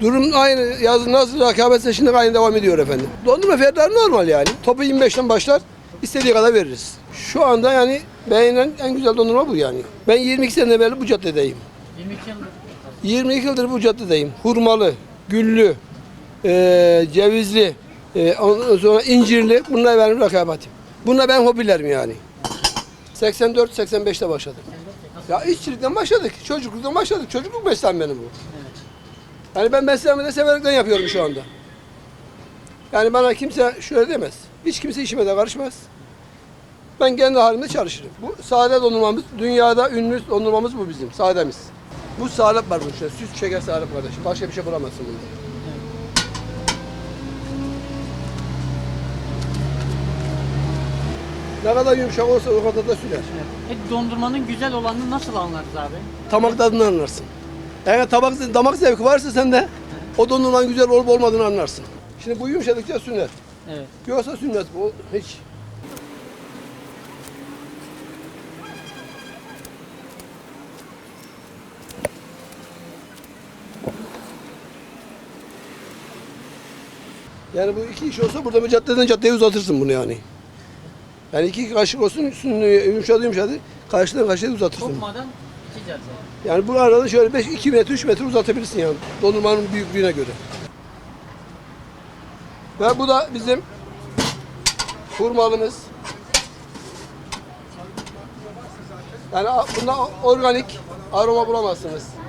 Durum aynı. Yazın nasıl rekabetse şimdi aynı devam ediyor efendim. Dondurma fiyatları normal yani. Topu 25'ten başlar. istediği kadar veririz. Şu anda yani beğenilen en güzel dondurma bu yani. Ben 22 sene beri bu caddedeyim. 22 yıldır. 22 yıldır bu caddedeyim. Hurmalı, güllü, eee, cevizli, eee, ondan sonra incirli. Bunlar benim rekabetim. Bunlar benim hobilerim yani. 84-85'te başladım. Ya işçilikten başladık. Çocukluktan başladık. Çocukluk mesleğim benim bu. Yani ben mesleğimi de severekten yapıyorum şu anda. Yani bana kimse şöyle demez. Hiç kimse işime de karışmaz. Ben kendi halimde çalışırım. Bu sade dondurmamız, dünyada ünlü dondurmamız bu bizim, sademiz. Bu salep var bunun içinde, süt şeker salep kardeşim. Başka bir şey bulamazsın bunda. Ne kadar yumuşak olursa o kadar da sürer. Peki dondurmanın güzel olanını nasıl anlarız abi? Tamak tadını anlarsın. Eğer tabak, damak zevki varsa sende o dondurmanın güzel olup olmadığını anlarsın. Şimdi bu yumuşadıkça sünnet. Evet. Yoksa sünnet bu hiç. Yani bu iki iş olsa burada bir caddeden caddeye uzatırsın bunu yani. Yani iki kaşık olsun üstünü yumuşadı yumuşadı karşıdan karşıya uzatırsın. Kopmadan cadde. Yani bu arada şöyle 5 2 metre 3 metre uzatabilirsin yani dondurmanın büyüklüğüne göre. Ve bu da bizim hurmalımız. Yani bunda organik aroma bulamazsınız.